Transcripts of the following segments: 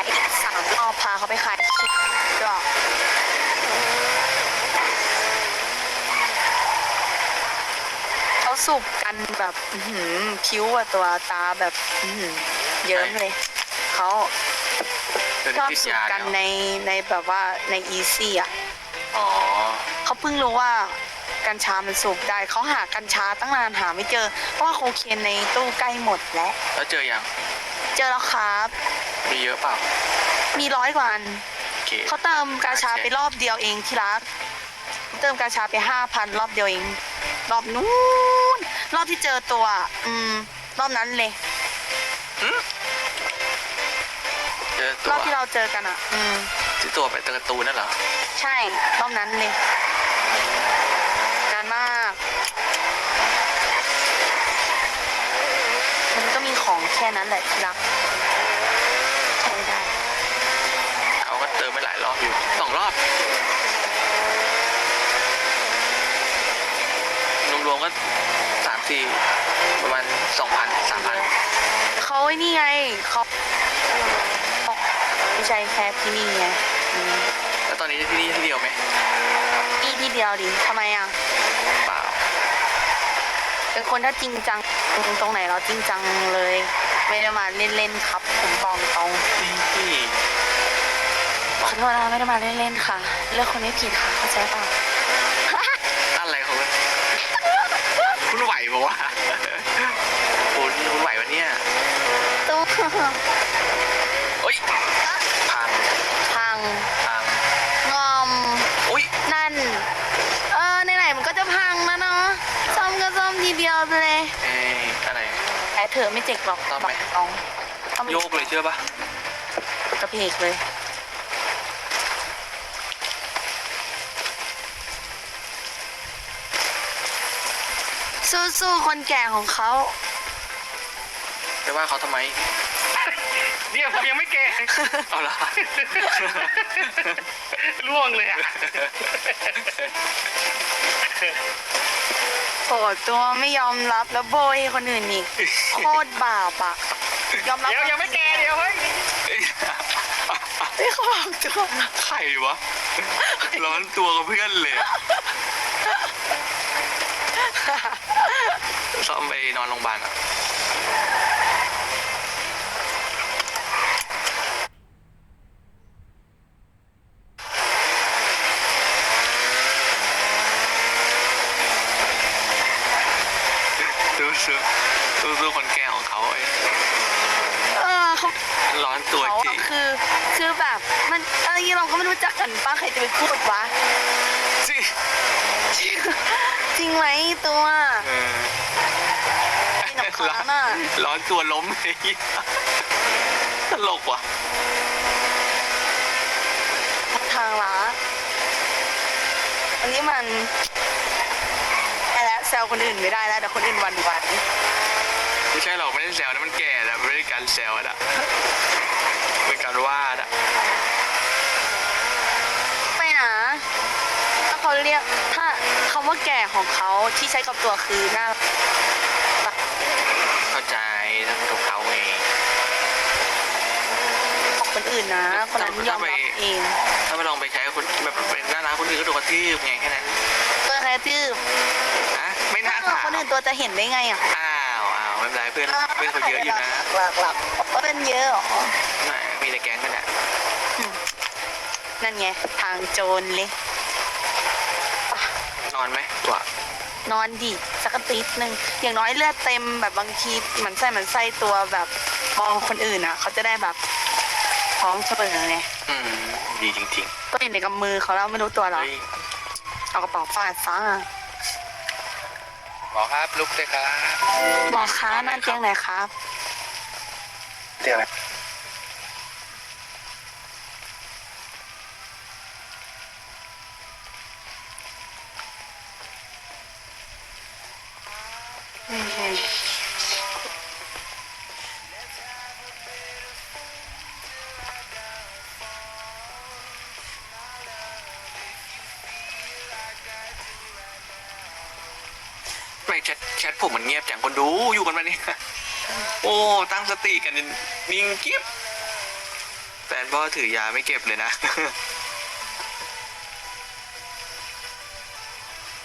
ายอีกสามรอบพาเขาไปขายชิปก็เขาสูบกันแบบอื้อหือคิ้วอะตัวตาแบบอื้อหือเยิ้มเลย เขาเติมชอบติดสูบยากันแล้วในในแบบว่าในอีซี่อะอ๋อเขาเพิ่งรู้ว่ากัญชามันสูบได้เขาหากัญชาตั้งนานหาไม่เจอ เพราะว่าโคเคนในตู้ใกล้หมดแล้ว แล้วเจอยัง เจอแล้วครับ มีเยอะเปล่ามีร้อยกว่าอันโอเคเขาเติมกาชาไปรอบเดียวเองที่รักเติมกาชาไปห้าพันรอบเดียวเอง รอบนู้นรอบที่เจอตัว อืม รอบนั้นเลยเจอตัรวอบที่เราเจอกันอะ อืม ที่ตัวไปตะการ์ตูนนั่นเหรอใช่รอบนั้นเลยนานมาก มันก็มีของแค่นั้นแหละที่รักใช้ได้ เขาก็เติมไปหลายรอบอยู่สองรอบรวมๆก็สามสี่ประมาณสองพันสามพันเขาไอ้นี่ไงเขาไม่ใช่แค่ที่นี่ไงอืมแล้วตอนนี้ที่นี่ที่เดียวไหมนี่ที่เดียวดิทำไมอะ เปล่าเป็นคนถ้าจริงจังตรงไหนเราจริงจังเลย ไม่ได้มาเล่นๆครับ ผมบอกตรงนี่ ขอโทษนะไม่ได้มาเล่นๆค่ะเลือกคนไม่ผิดค่ะ เข้าใจเปล่าอะไรของคุณคุณไหวปะวะคุณคุณไหวปะเนี่ยตู้โอ้ยพังพังพังงอมอุ้ยนั่น เออไหนๆมันก็จะพังแล้วเนาะซ่อมก็ซ่อมทีเดียวไปเลยเอ้ยอะไรแต่เธอไม่เจ็บหรอกซ่อมไหมบอกตรงซ่อมโยกเลยเชื่อปะกระเพกเลย สู้ๆคนแก่ของเขา ไปว่าเขาทำไม เนี่ยผมยังไม่แก่ เอาละล่วงเลยอะโผล่ตัวไม่ยอมรับแล้วโบยคนอื่นอีก โคตรบาปอะยอมรับเดี๋ยวยังไม่แก่เดี๋ยวเฮ้ย ไม่เขาบอกตัวใครวะ ร้อนตัวกับเพื่อนเลย ซ่อมไปนอนโรงพยาบาลอะสู้สู้สู้สู้คนแก่ของเขาไอ้เออเขาร้อนตัวเขาจริอะงคือ คือแบบมันอะไรเราก็ไม่รู้จักกันป้าใครจะไปพูดวะสิจริง ไหมตัวเออจริงกับเขาน่ะร้อนตัวล้มไอ้เหี้ยตลกว่ะ ทางละอันนี้มันอะไรแซวคนอื่นไม่ได้แล้วเดี๋ยวคนอื่นหวันไหวไม่ใช่หรอกไม่ได้แซวนะมันแก่แล้วไม่ได้การแซวอะเป็นการวาดอะไม่นะถ้าเขาเรียกถ้าคำว่าแก่ของเขาที่ใช้กับตัวคือหน้ารักเข้าใจทั้งตัวเขาเองของคนอื่นนะ คนนั้นยอมรับเองถ้าไม่ลองไปใช้คนแบบเป็นหน้าร้านคนอื่นก็โดนกระทืบไงแค่นั้นเพื่อแค่ตื้อนะไม่น่าถ้าถามคนอื่นตัวจะเห็นได้ไงอะอ้าวอ้าวไม่เป็นไรเพื่อนเพื่อนเขาเยอะอยู่นะหลักหลักก็เป็นเยอะเหรอแหมมีแต่แก๊งกันอะนั่นไงทางโจรเลย นอนไหมตัวนอนดิสักกะติดหนึ่งอย่างน้อยเลือดเต็มแบบบางทีเหมือนไส้เหมือนไส้ตัวแบบมองคนอื่นอะ เขาจะได้แบบพร้อมเสมอไงอืมดีจริงก็อยู่ในกำมือเขาแล้วไม่รู้ตัวๆหรอเฮ้ยเอากระเป๋าฟาดฟ้าหมอครับลุกเลยครับหมอค้านั่นเตียงไหนครับ เตียงอะไร ไม่ใช่ ไม่แชทแชทผมมันเงียบจังคนดูอยู่กันมาเนี่ยโอ้ ตั้งสติกันนิ่งกิ๊บแฟนพ่อถือยาไม่เก็บเลยนะ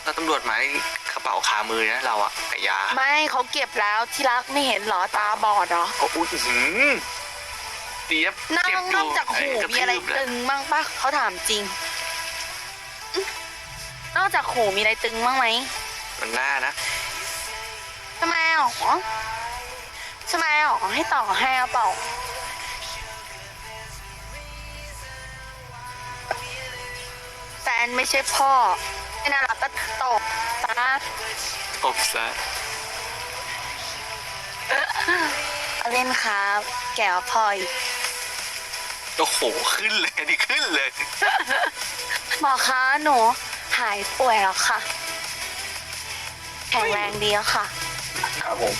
ถ้าตำรวจมานี่ก ระเป๋าคามือนะเราอะแต่ยาไม่เขาเก็บแล้วที่รักไม่เห็นเหรอตาบอดเหรอโอ้อุ้ยอื้อหือเจี๊ยบนอเจ็บกอนอยู่กจากหูกมีอะไรทืบเลยตึงบ้างปะเขาถามจริงอื้อนอกจากหูมีอะไรตึงบ้างไหมมันหน้านะทำไมหรอทำไมหรอให้ต่อให้เอาเปล่าแฟนไม่ใช่พ่อ ไม่น่ารักก็ตบซะตบซะเอาเล่นครับ แก่กว่าพ่ออีกโอ้โหขึ้นเลยนี่ขึ้นเลยหมอคะหนูหายป่วยแล้วค่ะ แข็งแรงดีแล้วค่ะ ครับผม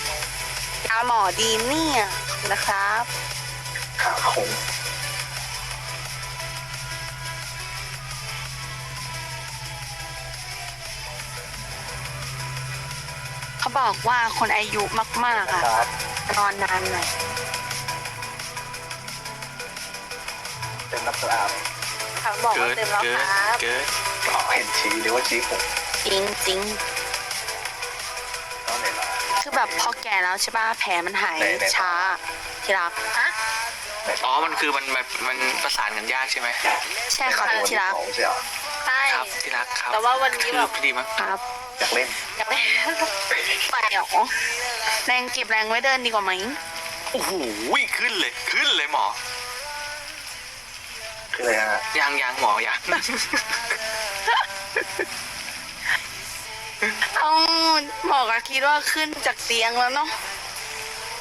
ยาหมอดีเนี่ยนะครับ ครับผม เขาบอกว่าคนอายุมากๆคอะรับนอนนานหน่อยเป็นนักสะอาดเขาบอกเกิว่าดเต็มแล้วเกิดครับเกิดก็เห็นชี้หรือว่าชี้ผมจริงจริงก็เลยละๆคือแบบพอแก่แล้วใช่ป่ะแผลมันหายไหนไหนช้า ที่รักอะอ๋อ มันคือมันแบบมันประสานกันยากใช่ไหมใช่ค่ะที่รัก ใช่เหรอใช่ครับที่รักครับแต่ว่าวันนี้แบบ คือดีมั้งครับ อยากเล่นอยากได้ไปเหรอแรงเก็บแรงไว้เดินดีกว่าไหมโอ้โหขึ้นเลยขึ้นเลยหมอ คืออะไรฮะยังยังหมอยังเอาหมอกอะคิดว่าขึ้นจากเตียงแล้วเนาะ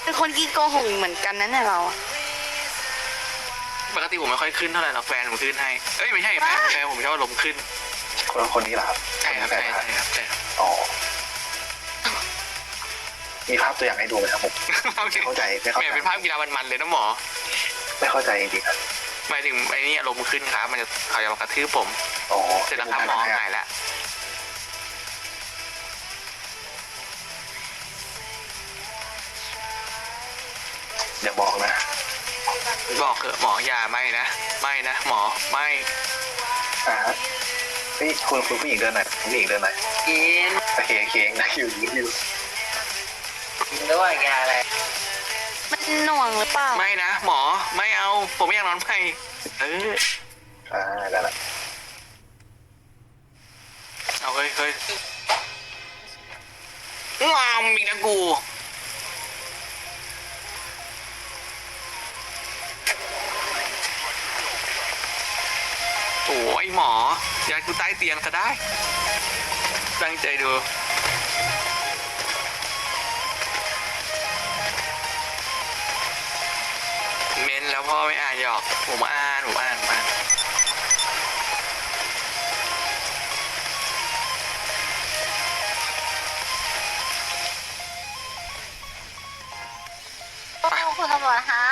เป็นคนขี้โกหกเหมือนกันนะเนี่ยเราอะปกติผมไม่ค่อยขึ้นเท่าไหร่หรอกแฟนผมขึ้นให้ เอ้ยไม่ใช่แฟนแฟนผมชอบลมณ์ขึ้น คนคนนี้เหรอครับใช่ครับแฟใช่นใช่ครับใช่ครับอ๋อมีภาพตัวอย่างให้ดูไหมครับผมโอเคไม่เข้าใจไม่เข้าแหมใจเป็นภาพกีฬามันๆเลยนะหมอ ไม่เข้าใจจริงๆครับหมายถึงไอ้นี่ลมณ์ขึ้นครับ มันจะเขาจะมากระทืบผมอ๋อเสร็จแล้วครับหมอหายแล้วอย่าบอกนะ บอกเถอะหมออย่าไม่นะ ไม่นะ หมอไม่อ่า ฮะเฮ้ยคุณคุณผู้หญิงเดินหน่อยคุณผู้หญิงเดินหน่อยกินโอเคโอเคนะอยู่อยู่อยู่หรือว่ายาอะไรมันหน่วงหรือเปล่าไม่นะหมอไม่เอาผมไม่อยากนอนไม่เอออ่าได้ละเอาเฮ้ยเฮ้ยงอมอีกนะกู หมอยัดกูใต้เตียงก็ได้ ตั้งใจดูเมนแล้วพ่อไม่อ่านหรอก ผมอ่านผมอ่านผมอ่านโอ้คุณตำรวจฮะ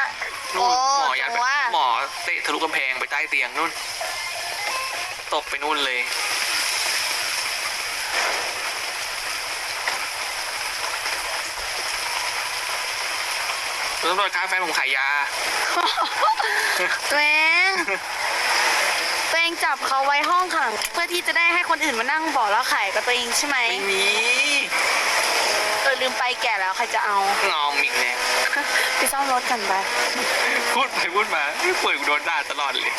นู่นหมอยัดโอ้ไปว่าหมอเตะทะลุกำแพงไปใต้เตียงนู่น ตกไปนู่นเลยคุณตำรวจครับแฟนผมขายยา ตัวเองตัวเองจับเขาไว้ห้องขัง เพื่อที่จะได้ให้คนอื่นมานั่งบอกแล้วขายกับตัวเองใช่ไหมไม่มีเออลืมไปแก่แล้วใครจะเอา งอมอีกแล้วไปซ่อมรถกันไป พูดไปพูดมาเฮ้ยป่วยกูโดนด่าตลอดเลย